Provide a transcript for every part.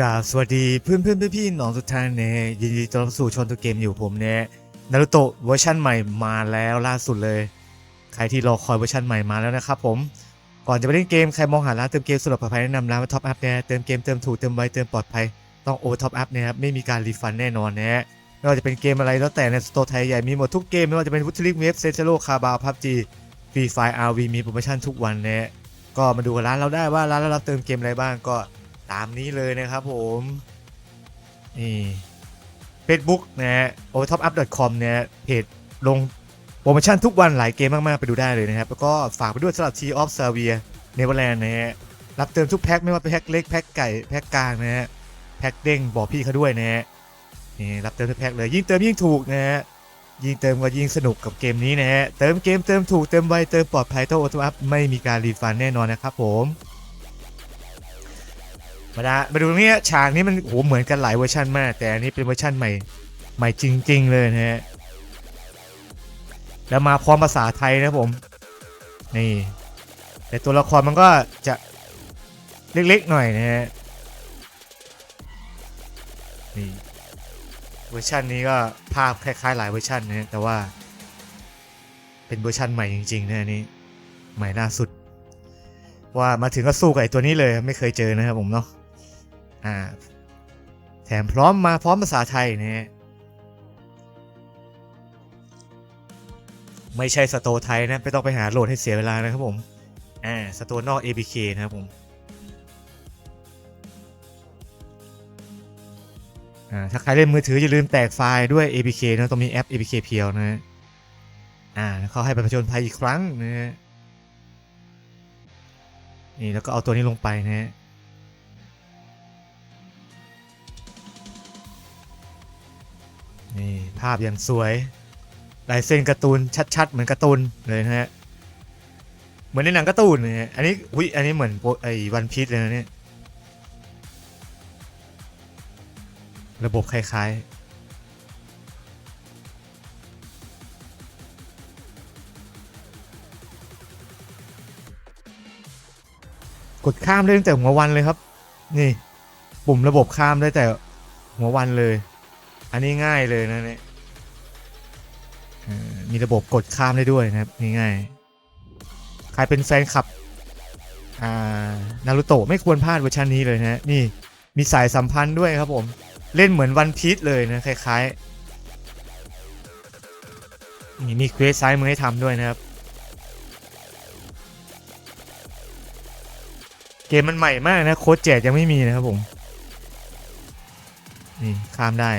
กราบสวัสดีเพื่อนเพื่อนพี่พี่ๆน้องทุกท่านนะยินดีต้อนรับสู่ชอนตัวเกมอยู่ผมเนี่ยนารุโตะเวอร์ชันใหม่มาแล้วล่าสุดเลย ใครที่รอคอยเวอร์ชันใหม่มาแล้วนะครับผมก่อนจะไปเล่นเกมใครมองหาร้านเติมเกมสำหรับปลอดภัยแนะนำร้านท็อปอัพเนี่ยเติมเกมเติมถูกเติมไวเติมปลอดภัยต้องโอท็อปอัพนะครับไม่มีการรีฟันแน่นอนนะไม่ว่าจะเป็นเกมอะไรแล้วแต่ในสโตร์ไทยใหญ่มีหมดทุกเกมไม่ว่าจะเป็นวุฒิลิกเวฟเซนเซโรคาบาพับจีฟรีไฟอาร์วีมีโปรโมชั่นทุกวันนะก็มาดูกับร้านเราได้ว่าร้านเรารับเติมเกมอะไรบ้างก็ ตามนี้เลยนะครับผมนี่ Facebook นะฮะ overtopup.com เนี่ยเพจลงโปรโมชั่นทุกวันหลายเกมมาก ๆ ไปดูได้เลยนะครับ แล้วก็ฝากไปด้วยสำหรับ T of s a v i a n e v e r l a n d นะฮะ รับเติมทุกแพ็คไม่ว่าเป็นแพ็คเล็ก แพ็คไก่ แพ็คกลางนะฮะ แพ็คเด้งบอกพี่เขาด้วยนะฮะ นี่รับเติมทุกแพ็คเลย ยิ่งเติมยิ่งถูกนะฮะ ยิ่งเติมก็ยิ่งสนุกกับเกมนี้นะฮะ เติมเกมเติมถูกเติมไวเติมปลอดภัยต้อง auto up ไม่มีการรีฟันแน่นอนนะครับผม มาดามาดูตรงนี้ฉากนี้มันโหเหมือนกันหลายเวอร์ชันมาก แต่อันนี้เป็นเวอร์ชันใหม่ใหม่จริง ๆ เลยนะฮะแล้วมาพร้อมภาษาไทยนะผม นี่ แต่ตัวละครมันก็จะเล็กๆหน่อยนะฮะนี่เวอร์ชันนี้ก็ภาพคล้ายๆ หลายเวอร์ชันนะแต่ว่า เป็นเวอร์ชันใหม่จริงๆนะนี้ใหม่ล่าสุด ว่ามาถึงก็สู้กับไอ้ตัวนี้เลยไม่เคยเจอนะครับผมเนาะ อ่าแถมพร้อมมาพร้อมภาษาไทยนะฮะไม่ใช่สโตไทยนะไม่ต้องไปหาโหลดให้เสียเวลานะครับผมอ่าสโตนอก ABK นะครับผมอ่าถ้าใครเล่นมือถืออย่าลืมแตกไฟล์ด้วย ABK นะต้องมีแอป ABK เพียวนะฮะอ่าเขาให้ไปผจญภัยอีกครั้งนะฮะนี่แล้วก็เอาตัวนี้ลงไปนะาพอย่างสวยลายเส้นการ์ตูนชัด ๆ เหมือนการ์ตูนเลยนะฮะเหมือนในหนังการ์ตูนนะฮะอันนี้อุ้ยอันนี้เหมือนไอ้วันพีชเลยนะเนี่ยระบบคล้ายๆ กดข้ามได้ตั้งแต่หัววันเลยครับ นี่ ปุ่มระบบข้ามได้แต่หัววันเลย อันนี้ง่ายเลยนะเนี่ย มีระบบกดข้ามได้ด้วยนะครับง่ายๆใครเป็นแฟนคลับอ่านารูโตะไม่ควรพลาดเวอร์ชันนี้เลยนะนี่มีสายสัมพันธ์ด้วยครับผม เล่นเหมือนวันพีชเลยนะคล้ายๆนี่มีเควสซ้ายมือให้ทำด้วยนะครับ เกมมันใหม่มากนะโค้ดแจกยังไม่มีนะครับผม นี่ข้ามได้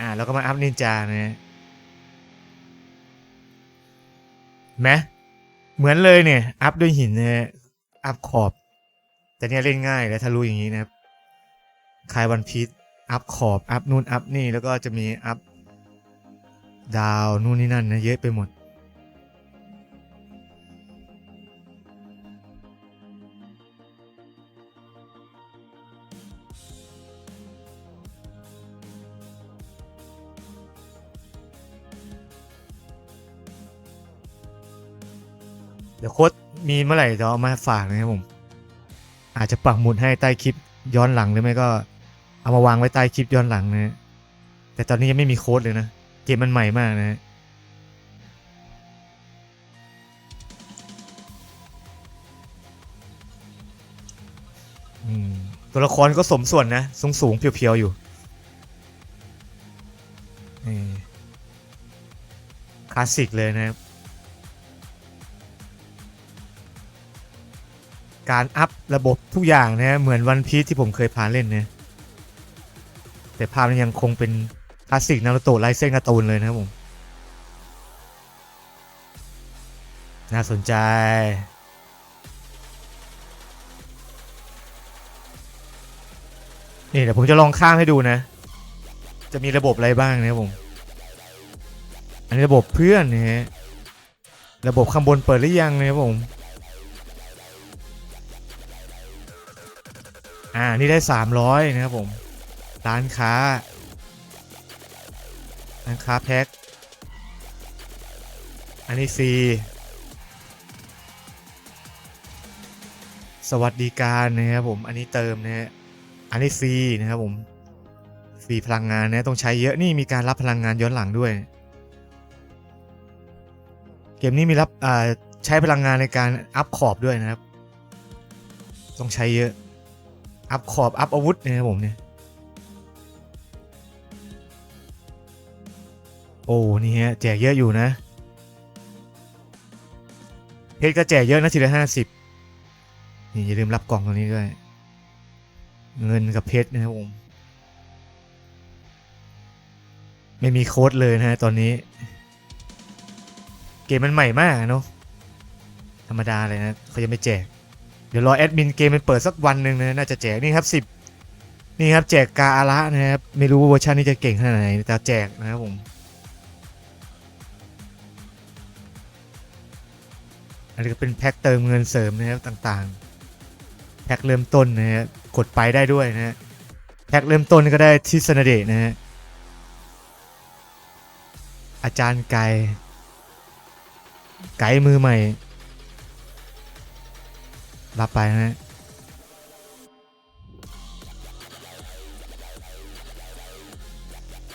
อ่าแล้วก็มาอัพนินจานะ นะแมเหมือนเลยเนี่ย อัพด้วยหินนะอัพขอบ แต่เนี่ยเล่นง่ายและทะลุอย่างนี้นะครับคลายวันพีชอัพขอบ อัพนู่นอัพนี่แล้วก็จะมีอัพดาวนู่นนี่นั่นนะเยอะไปหมด เดี๋ยวโค้ดมีเมื่อไหร่จะเอามาฝากนะครับผม อาจจะปักหมุดให้ใต้คลิปย้อนหลังหรือไม่ก็ เอามาวางไว้ใต้คลิปย้อนหลังนะแต่ตอนนี้ยังไม่มีโค้ดเลยนะ เกมมันใหม่มากนะตัวละครก็สมส่วนนะ สูงสูงๆเพียวๆ อยู่คลาสสิกเลยนะครับ การอัพระบบทุกอย่างนะเหมือนวันพี e ที่ผมเคยพาเล่นนะแต่ภาพมันยังคงเป็นคลาสสิกนารูโตะไลเส้นการ์ตูนเลยนะครับผม น่าสนใจ นี่เดี๋ยวผมจะลองข้ามให้ดูนะ จะมีระบบอะไรบ้างนะครับผม อันนี้ระบบเพื่อนนะฮะ ระบบข้างบนเปิดหรือยังนะครับผม อ่า นี่ได้ 300 นะครับผม ร้านค้า ร้านค้าแพ็ค อันนี้ฟรี สวัสดิการนะครับผม อันนี้เติมนะฮะ อันนี้ฟรีนะครับผม ฟรีพลังงานนะ ต้องใช้เยอะ นี่มีการรับพลังงานย้อนหลังด้วย เกมนี้มีรับ อ่า ใช้พลังงานในการอัพขอบด้วยนะครับ ต้องใช้เยอะ อัพขอบ อัพอาวุธนะครับผมเนี่ย โอ้ นี่ฮะ แจกเยอะอยู่นะ เพชรก็แจกเยอะนะทีละห้าสิบนี่อย่าลืมรับกล่องตรงนี้ด้วย เงินกับเพชรนะครับผม ไม่มีโค้ดเลยนะฮะตอนนี้ เกมมันใหม่มากอะเนาะธรรมดาเลยนะเขายังไม่แจก เดี๋ยวรอแอดมินเกมมันเปิดสักวันหนึ่งนะน่าจะแจกนี่ครับสิบนี่ครับแจกกาอาระนะครับ ไม่รู้เวอร์ชันนี้จะเก่งขนาดไหนแต่แจกนะครับผมอันนี้ก็เป็นแพ็คเติมเงินเสริมนะครับต่างๆ แพ็คเริ่มต้นนะฮะกดไปได้ด้วยนะฮะแพ็คเริ่มต้นก็ได้ที่สนเดะนะฮะอาจารย์ไก่ไก่มือใหม่ รับไปนะฮะ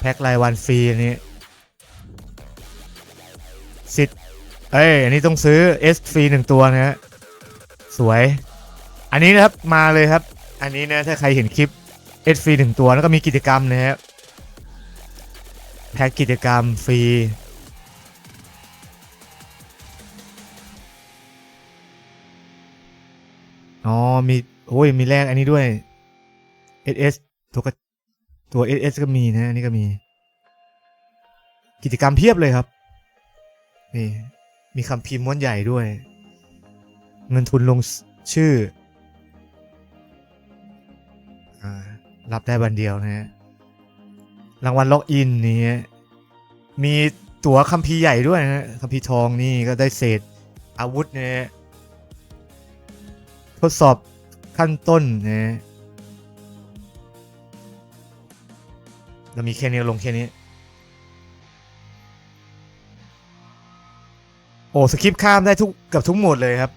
แพ็ครายวันฟรีอันนี้สิทธิ์เอ้ยอันนี้ต้องซื้อ S ฟรีหนึ่งตัวนะฮะสวย อันนี้นะครับมาเลยครับ อันนี้นะถ้าใครเห็นคลิป S ฟรีหนึ่งตัวแล้วก็มีกิจกรรมนะฮะแพ็กกิจกรรมฟรี อ๋อมีโอ้ยมีแลกอันนี้ด้วย SS ตัวกระตัว SS ก็มีนะอันนี้ก็มี กิจกรรมเพียบเลยครับ นี่ มีคำพิมพ์ม้วนใหญ่ด้วย เงินทุนลงชื่ออารับได้วันเดียวนะฮะรางวัลล็อกอินนี่มีตั๋วคัมภีร์ใหญ่ด้วยนะคัมภีร์ทองนี่ก็ได้เศษอาวุธเนะฮะท ดสอบขั้นต้นนะเรามีแค่นี้ลงแค่นี้ โอ้สคริปต์ข้ามได้ทุกเกับทุกโหมดเลยครับ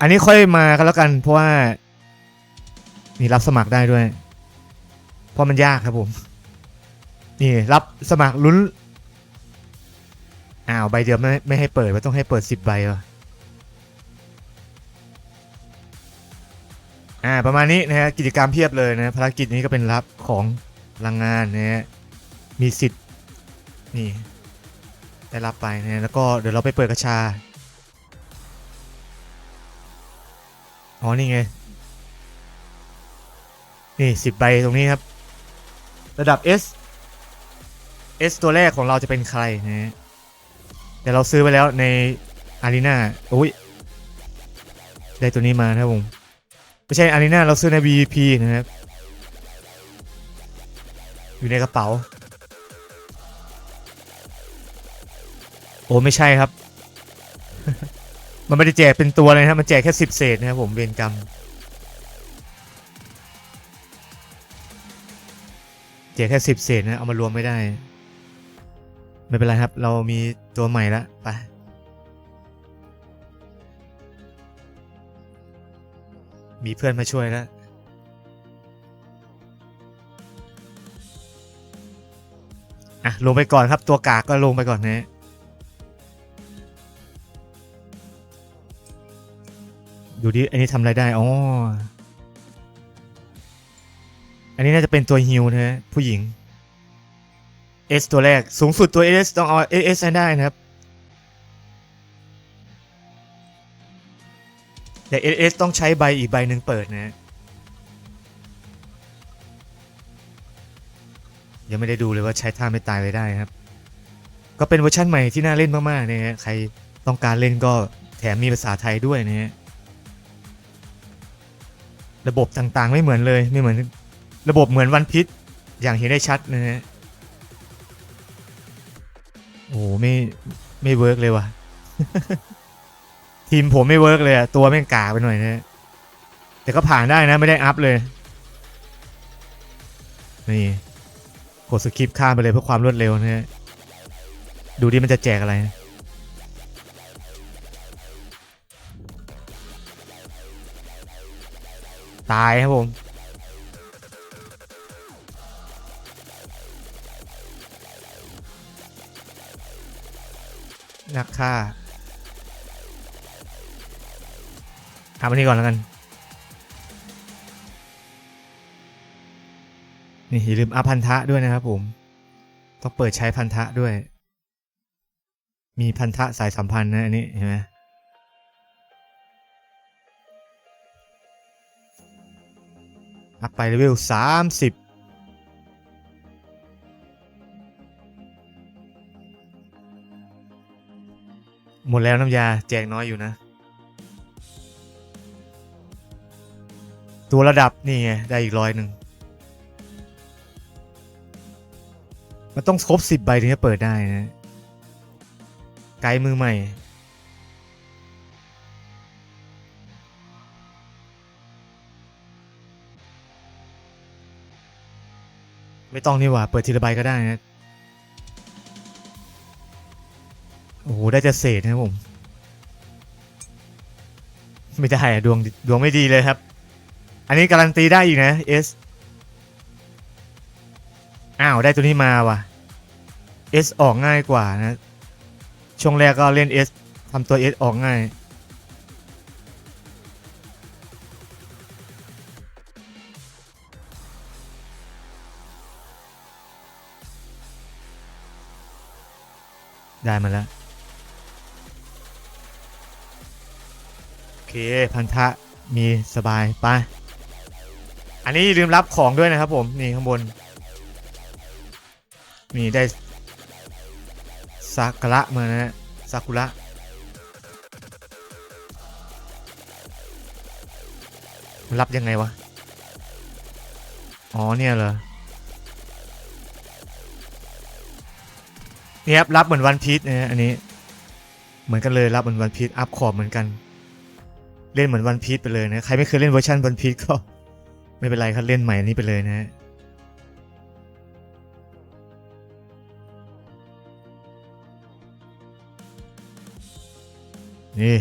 อันนี้ค่อยมากันแล้วกัน เพราะว่านี่รับสมัครได้ด้วย เพราะมันยากครับผม นี่รับสมัครลุ้นอ้าวใบเดียวไม่ไม่ให้เปิดมันต้องให้เปิดสิบใบวะ อ่าประมาณนี้นะฮะกิจกรรมเพียบเลยนะภารกิจนี้ก็เป็นรับของพลังงานนะฮะมีสิทธิ์นี่ได้รับไปนะแล้วก็เดี๋ยวเราไปเปิดกระชาอ๋อนี่ไงนี่สิบใบตรงนี้ครับ ระดับ S S ตัวแรกของเราจะเป็นใครนะฮะแต่เราซื้อไปแล้วในอารีนาโอ้ยได้ตัวนี้มานะครับผม ไม่ใช่อารีนาเราซื้อใน VP นะครับ อยู่ในกระเป๋า โอ้ไม่ใช่ครับ มันไม่ได้แจกเป็นตัวเลยนะมันแจกแค่สิบเศษนะครับผมเวรกรรมแจกแค่สิบเศษนะเอามารวมไม่ได้ ไม่เป็นไรครับ เรามีตัวใหม่แล้วไป มีเพื่อนมาช่วยแล้ว อะ ลงไปก่อนครับตัวกากก็ลงไปก่อนนะดูดิ อันนี้ทำอะไรได้ อ๋อ อันนี้น่าจะเป็นตัวฮิวนะฮะผู้หญิง S ตัวแรกสูงสุดตัว S ต้องเอา S ให้ได้นะครับ แต่ S ต้องใช้ใบอีกใบหนึ่งเปิดนะยังไม่ได้ดูเลยว่าใช้ท่าไม่ตายเลยได้ครับ ก็เป็นเวอร์ชันใหม่ที่น่าเล่นมากๆนะฮะใครต้องการเล่นก็แถมมีภาษาไทยด้วยนะฮะระบบต่างๆไม่เหมือนเลยไม่เหมือน ระบบเหมือนวันพิษอย่างเห็นได้ชัดนะฮะโอ้ไม่ไม่เวิร์กเลยว่ะ ทีมผมไม่เวิร์กเลยอะตัวแม่งกาไปหน่อยนะฮะแต่ก็ผ่านได้นะไม่ได้อัพเลย นี่กดสกิปข้ามไปเลยเพื่อความรวดเร็วนะฮะดูดิมันจะแจกอะไรนะตายครับผม นักฆ่า ทำอันนี้ก่อนแล้วกัน นี่อย่าลืมอัพพันธะด้วยนะครับผม ต้องเปิดใช้พันธะด้วย มีพันธะสายสัมพันธ์นะอันนี้เห็นไหมอัพไปเลเวลสามสิบหมดแล้วน้ำยาแจกน้อยอยู่นะ ตัวระดับนี่ไงได้อีกร้อยหนึ่งมันต้องครบสิบใบถึงจะเปิดได้นะ ไกด์มือใหม่ ไม่ต้องนี่หว่า เปิดทีละใบก็ได้นะ โอ้โห ได้จะเศษนะผม ไม่ได้อะดวงดวงไม่ดีเลยครับ อันนี้การันตีได้อีกนะเอสอ้าวได้ตัวนี้มาว่ะ S อสออกง่ายกว่านะ ช่วงแรกก็เล่น S ทำตัว S ออกง่ายได้มาแล้ว โอเค พันธะมีสบาย ไป อันนี้ลืมรับของด้วยนะครับผม นี่ข้างบน นี่ได้ซากุระมานะฮะซากุระรับยังไงวะ อ๋อเนี่ยเหรอเนี่ยครับรับเหมือนวันพีชนะฮะอันนี้ เหมือนกันเลยรับเหมือนวันพีชอัพขอบเหมือนกัน เล่นเหมือนวันพีชไปเลยนะ ใครไม่เคยเล่นเวอร์ชันวันพีชก็ ไม่เป็นไรครับเล่นใหม่อันนี้ไปเลยนะฮะนี่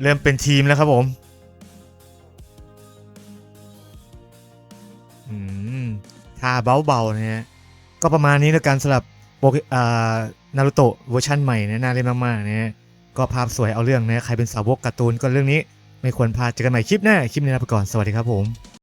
เริ่มเป็นทีมแล้วครับผมอืมท่าเบาๆนะฮะก็ประมาณนี้แล้วกันสำหรับโปเกอ่านารูโตะเวอร์ชันใหม่นะน่าเล่นมากๆนะฮะก็ภาพสวยเอาเรื่องนะใครเป็นสาวกการ์ตูนก็เรื่องนี้ ไม่ควรพลาดเจอกันใหม่คลิปหน้า คลิปนี้ลาไปก่อน สวัสดีครับผม